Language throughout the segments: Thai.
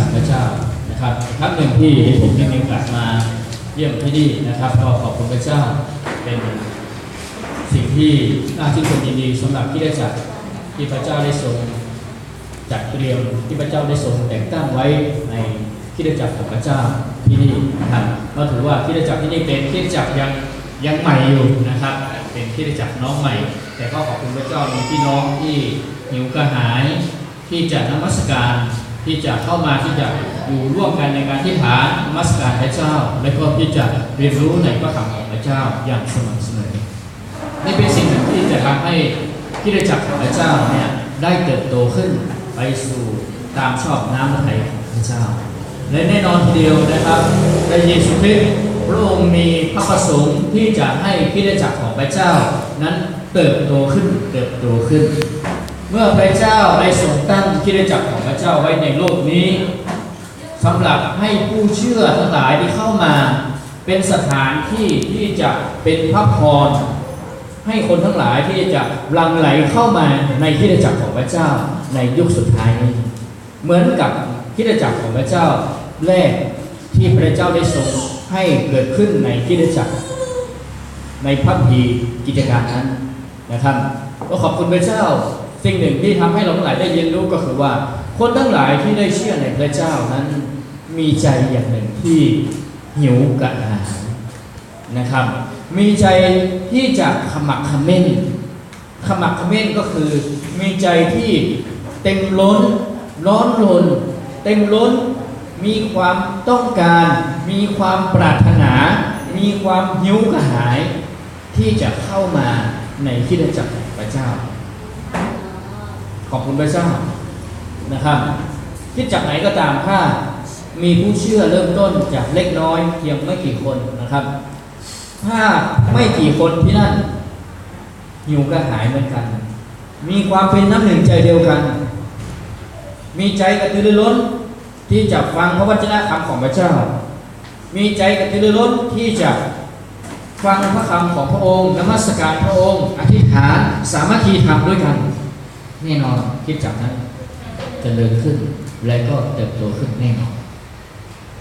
จากพระเจ้านะครับครั้งหนึ่งที่ผมได้มีโอกาสมาเยี่ยมที่นี่นะครับก็ขอบคุณพระเจ้าเป็นสิ่งที่น่าชื่นชมยินดีสำหรับที่ได้จักรที่พระเจ้าได้ทรงจัดเตรียมที่พระเจ้าได้ทรงแต่งตั้งไว้ในคริดจักของพระเจ้าที่นี่นะครับก็ถือว่าคริดจักที่นี่เป็นคริดจักยังยังใหม่อยู่นะครับ เป็นคริดจักน้องใหม่ แต่ก็ขอบคุณพระเจ้ามีพี่น้องที่หิวกระหายที่จะนมัสการ ที่จะเข้ามาที่จะอยู่ร่วมกันในการที่ฐานมัสการพระเจ้า และก็ที่จะเรียนรู้ในพระคำของพระเจ้าอย่างสม่ำเสมอนี่เป็นสิ่งหนึ่งที่จะทำให้คริดจักรของพระเจ้าเนี่ยได้เติบโตขึ้นไปสู่ตามชอบน้ำพระทัยของพระเจ้าและแน่นอนทีเดียวนะครับพระเยซูคริสต์พระองค์มีพระประสงค์ที่จะให้คริดจักรของพระเจ้า นั้นเติบโตขึ้นเติบโตขึ้น เมื่อพระเจ้าได้ทรงตั้งคิดจักรของพระเจ้าไว้ในโลกนี้สำหรับให้ผู้เชื่อทั้งหลายที่เข้ามา เป็นสถานที่ที่จะเป็นพระพรให้คนทั้งหลายที่จะลังไหลเข้ามาในคิดจักรของพระเจ้าในยุคสุดท้ายนี้ เหมือนกับคิดจักรของพระเจ้าแรกที่พระเจ้าได้ทรงให้เกิดขึ้นในคิดจักร ในพระพีกิจการนั้นนะครับก็ขอบคุณพระเจ้า สิ่งหนึ่งที่ทำให้เราทั้งหลายได้เรียนรู้ก็คือว่า คนทั้งหลายที่ได้เชื่อในพระเจ้านั้นมีใจอย่างหนึ่งที่หิวกระหายนะครับ มีใจที่จะขมักขม้นขมักขม้นก็คือมีใจที่เต็มล้น ร้อนรนเต็มล้น มีความต้องการ มีความปรารถนา มีความหิวกระหาย ที่จะเข้ามาในคริดจักรของพระเจ้า ขอบคุณพระเจ้านะครับ คิดจักไหนก็ตามถ้ามีผู้เชื่อเริ่มต้นจากเล็กน้อย เพียงไม่กี่คนนะครับ ถ้าไม่กี่คนที่นั่นหิวกระหายเหมือนกัน มีความเป็นน้ำหนึ่งใจเดียวกัน มีใจกระตือรือร้นที่จะฟังพระวจนะคำของพระเจ้า มีใจกระตือรือร้นที่จะฟังพระคำของพระองค์นมัสการพระองค์ อธิษฐานสามัคคีธรรมด้วยกัน แน่นอนคิดจากนั้นจเจริญขึ้น และก็เติบโตขึ้นแน่นอน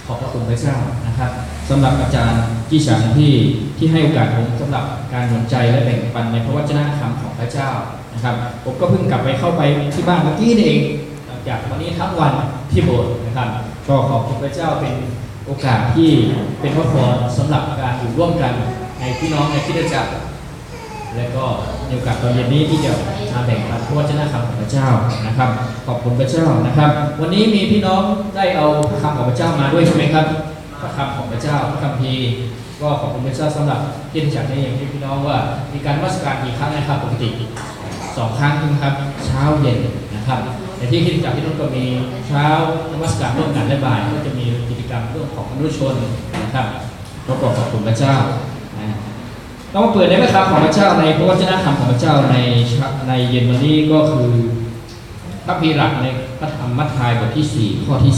ขอบพระคุณพระเจ้านะครับสำหรับอาจารย์ที่ฉันที่ที่ให้โอกาสผมสำหรับการหนุนใจและแบ่งปันในพระวจนะคำของพระเจ้านะครับ ผมก็เพิ่งกลับไปเข้าไปที่บ้านเมื่อกี้นี่เองหลังจากวันนี้ทั้งวันที่โบสถ์นะครับ ก็ขอบคุณพระเจ้าเป็นโอกาสที่เป็นพระพรสำหรับการอยู่ร่วมกันในพี่น้องในคริสตจักร และก็มีโอกาสตอนเย็นนี้ที่จะมาแบ่งปันพระวจนะคำของพระเจ้านะครับ ขอบคุณพระเจ้านะครับ วันนี้มีพี่น้องได้เอาพระคำของพระเจ้ามาด้วยใช่ไหมครับพระคำของพระเจ้าพระคัมภีร์ก็ขอบคุณพระเจ้าสำหรับคริสตจักรในอย่างที่พี่น้องว่า มีการนมัสการกี่ครั้งนะครับปกติสองครั้งนะครับ เช้าเย็นนะครับในที่คริสตจักที่นู่นก็มีเช้านมัสการร่วมกันและบ่ายก็จะมีกิจกรรมเรื่องของมนุษยชนนะครับก็ขอบคุณพระเจ้า เรามาเปิดในพระคำของพระเจ้าในพระวจนะคำของพระเจ้าในเช้าในเย็นวันนี้ก็คือพระพีร์หลักในพระธรรมมัทธิยบทที่ 4 ข้อที่